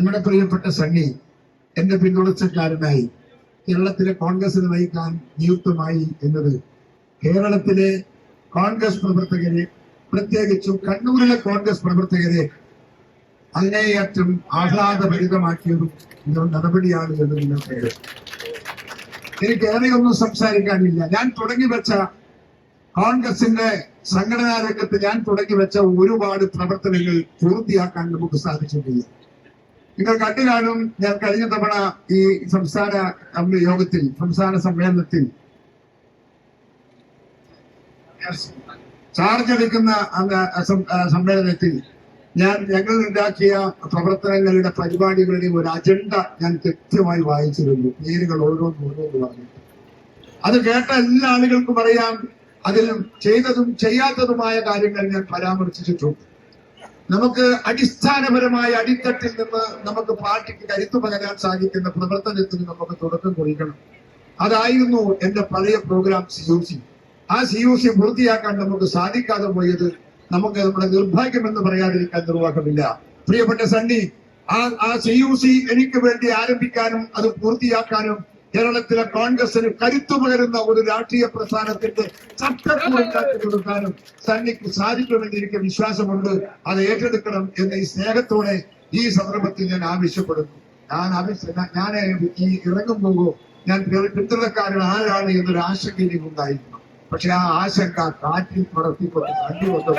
നമ്മുടെ പ്രിയപ്പെട്ട സണ്ണി എന്റെ പിന്തുണച്ചക്കാരനായി കേരളത്തിലെ കോൺഗ്രസിനെ നയിക്കാൻ നിയുക്തമായി എന്നത് കേരളത്തിലെ കോൺഗ്രസ് പ്രവർത്തകരെ പ്രത്യേകിച്ചും കണ്ണൂരിലെ കോൺഗ്രസ് പ്രവർത്തകരെ അങ്ങേയറ്റം ആഹ്ലാദഭരിതമാക്കിയതും നടപടിയാണ് എന്ന് നിങ്ങൾക്ക് എനിക്ക് ഏറെയൊന്നും സംസാരിക്കാനില്ല. ഞാൻ തുടങ്ങി വെച്ച കോൺഗ്രസിന്റെ സംഘടനാ രംഗത്ത് ഞാൻ തുടങ്ങി വെച്ച ഒരുപാട് പ്രവർത്തനങ്ങൾ പൂർത്തിയാക്കാൻ നമുക്ക് സാധിച്ചിട്ടില്ല. നിങ്ങൾ കണ്ടു കാണും ഞാൻ കഴിഞ്ഞ തവണ ഈ സംസ്ഥാന യോഗത്തിൽ സംസ്ഥാന സമ്മേളനത്തിൽ ചാർജ് എടുക്കുന്ന സമ്മേളനത്തിൽ ഞാൻ ഞങ്ങൾ ഉണ്ടാക്കിയ പ്രവർത്തനങ്ങളുടെ പരിപാടികളുടെ ഒരു അജണ്ട ഞാൻ കൃത്യമായി വായിച്ചിരുന്നു. പേരുകൾ ഓരോന്നും ഓരോന്ന് പറഞ്ഞു അത് കേട്ട എല്ലാ ആളുകൾക്കും അറിയാം. അതിലും ചെയ്തതും ചെയ്യാത്തതുമായ കാര്യങ്ങൾ ഞാൻ പരാമർശിച്ചിട്ടുണ്ട്. നമുക്ക് അടിസ്ഥാനപരമായ അടിത്തട്ടിൽ നിന്ന് നമുക്ക് പാർട്ടിക്ക് കരുത്തു പകരാൻ സാധിക്കുന്ന പ്രവർത്തനത്തിന് നമുക്ക് തുടക്കം കുറിക്കണം. അതായിരുന്നു എന്റെ പഴയ പ്രോഗ്രാം സി യു സി ആ സി യു സി പൂർത്തിയാക്കാൻ നമുക്ക് സാധിക്കാതെ പോയത് നമുക്ക് നമ്മുടെ നിർഭാഗ്യം എന്ന് പറയാതിരിക്കാൻ നിർവാഹമില്ല. പ്രിയപ്പെട്ട സണ്ണി ആ ആ സി യു സി എനിക്ക് വേണ്ടി ആരംഭിക്കാനും അത് പൂർത്തിയാക്കാനും കേരളത്തിലെ കോൺഗ്രസിന് കരുത്തു പകരുന്ന ഒരു രാഷ്ട്രീയ പ്രസ്ഥാനത്തിന്റെ ചട്ടക്കൂടുണ്ടാക്കി കൊടുക്കാനും സന്നിക്ക് സാധിക്കുമെന്ന് എനിക്ക് വിശ്വാസമുണ്ട്. അത് ഏറ്റെടുക്കണം എന്ന ഈ സ്നേഹത്തോടെ ഈ സന്ദർഭത്തിൽ ഞാൻ ആവശ്യപ്പെടുന്നു. ഞാൻ ആവശ്യ ഞാൻ ഈ ഇറങ്ങുമ്പോൾ ഞാൻ പിന്തുണക്കാരൻ ആരാണ് എന്നൊരു ആശങ്ക എനിക്കുണ്ടായിരുന്നു പക്ഷെ ആ ആശങ്ക കാറ്റിൽ പടർത്തിക്കൊണ്ട് കണ്ടു വന്നു.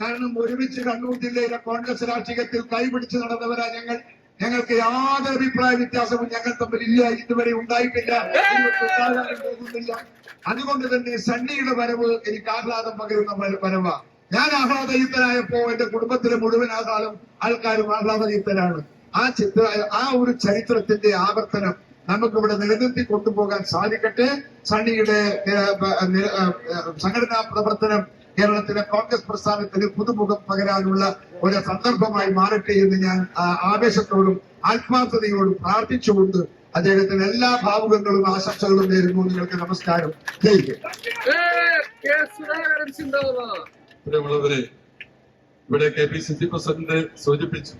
കാരണം ഒരുമിച്ച് കണ്ണൂർ ജില്ലയിലെ കോൺഗ്രസ് രാഷ്ട്രീയത്തിൽ കൈപിടിച്ച് നടന്നവരാ ഞങ്ങൾ. ഞങ്ങൾക്ക് യാതൊരു അഭിപ്രായ വ്യത്യാസവും ഞങ്ങൾ തമ്മിൽ ഇല്ല ഇതുവരെ ഉണ്ടായിട്ടില്ല. പോകുന്നില്ല. അതുകൊണ്ട് തന്നെ സണ്ണിയുടെ വരവ് എനിക്ക് ആഹ്ലാദം പകരുന്ന വരവ. ഞാൻ ആഹ്ലാദയുക്തനായപ്പോ എന്റെ കുടുംബത്തിലെ മുഴുവൻ ആഹ്ലാദം ആൾക്കാരും ആഹ്ലാദയുക്തരാണ്. ആ ചിത്ര ആ ഒരു ചരിത്രത്തിന്റെ ആവർത്തനം നമുക്കിവിടെ നിലനിർത്തി കൊണ്ടുപോകാൻ സാധിക്കട്ടെ. സണ്ണിയുടെ സംഘടനാ പ്രവർത്തനം കേരളത്തിലെ കോൺഗ്രസ് പ്രസ്ഥാനത്തിന് പുതുമുഖം പകരാനുള്ള ഒരു സന്ദർഭമായി മാറട്ടെ എന്ന് ഞാൻ ആവേശത്തോടും ആത്മാർത്ഥതയോടും പ്രാർത്ഥിച്ചുകൊണ്ട് അദ്ദേഹത്തിന് എല്ലാ ഭാവുകങ്ങളും ആശംസകളും നേരുന്നു. നിങ്ങൾക്ക് നമസ്കാരം. പ്രിയമുള്ളവരെ ഇവിടെ K P C C president സൂചിപ്പിച്ചു.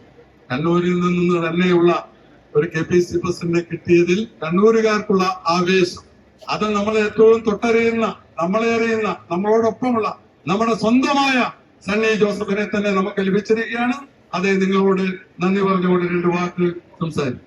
കണ്ണൂരിൽ നിന്ന് തന്നെയുള്ള ഒരു കെ പി സി പ്രസിഡന്റിനെ കിട്ടിയതിൽ കണ്ണൂരുകാർക്കുള്ള ആവേശം. അത് നമ്മളെ ഏറ്റവും തൊട്ടറിയുന്ന നമ്മളെ അറിയുന്ന നമ്മളോടൊപ്പമുള്ള നമ്മുടെ സ്വന്തമായ സണ്ണി ജോസഫിനെ തന്നെ നമുക്ക് ലഭിച്ചിരിക്കുകയാണ്. അതേ നിങ്ങളോട് നന്ദി പറഞ്ഞുകൊണ്ട് രണ്ട് വാക്ക് സംസാരിക്കും.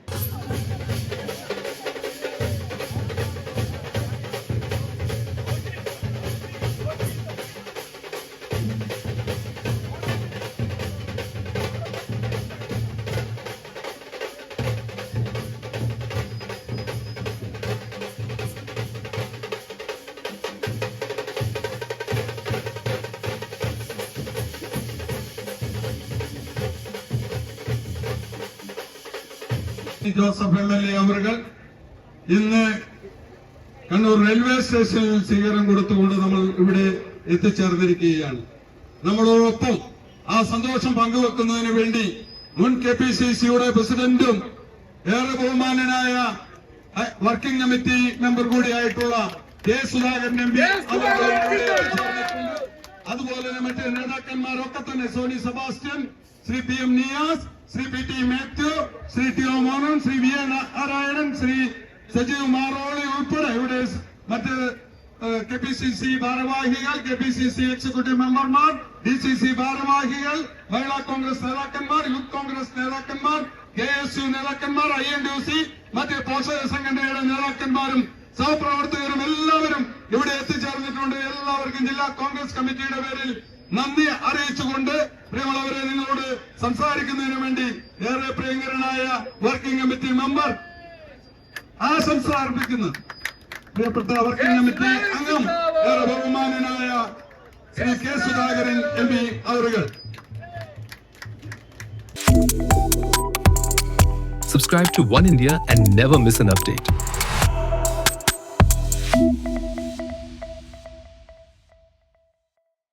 ജോസഫ് എം എൽ എ അവറുകൾ ഇന്ന് കണ്ണൂർ റെയിൽവേ സ്റ്റേഷനിൽ സ്വീകരണം കൊടുത്തുകൊണ്ട് നമ്മൾ ഇവിടെ എത്തിച്ചേർന്നിരിക്കുകയാണ്. നമ്മളോടൊപ്പം ആ സന്തോഷം പങ്കുവെക്കുന്നതിന് വേണ്ടി മുൻ കെ പി സി സിയുടെ പ്രസിഡന്റും ഏറെ ബഹുമാനനായ വർക്കിംഗ് കമ്മിറ്റി മെമ്പർ കൂടിയായിട്ടുള്ള കെ സുധാകരൻ എം പി അതുപോലെ തന്നെ മറ്റ് നേതാക്കന്മാരൊക്കെ തന്നെ Sony Sebastian Shri P M Niyas Shri P T Mathew Shri T O Mohan Shri V A Narayanan Shri Sajeev Maroli ഉൾപ്പെടെ ഇവിടെ മറ്റ് കെ പി സി സി ഭാരവാഹികൾ K P C C executive മെമ്പർമാർ ഡി സി സി ഭാരവാഹികൾ മഹിളാ കോൺഗ്രസ് നേതാക്കന്മാർ youth Congress നേതാക്കന്മാർ K S U നേതാക്കന്മാർ I N D C മറ്റ് പോഷക സംഘടനയുടെ നേതാക്കന്മാരും സഹപ്രവർത്തകരും എല്ലാവരും ഇവിടെ എത്തിച്ചേർന്നിട്ടുണ്ട്. എല്ലാവർക്കും ജില്ലാ കോൺഗ്രസ് കമ്മിറ്റിയുടെ പേരിൽ നന്ദി അറിയിച്ചുകൊണ്ട് പ്രിയമുള്ളവരെ നിങ്ങളോട് സംസാരിക്കുന്നതിന് വേണ്ടി ഏറെ പ്രിയങ്കരനായ വർക്കിംഗ് കമ്മിറ്റി മെമ്പർ ആശംസ അർപ്പിക്കുന്നു. പ്രിയപ്പെട്ട വർക്കിംഗ് കമ്മിറ്റി അംഗം ഏറെ ബഹുമാനനായ Shri K Sudhakaran M P അവറുകൾ. Subscribe to One India and never miss an update.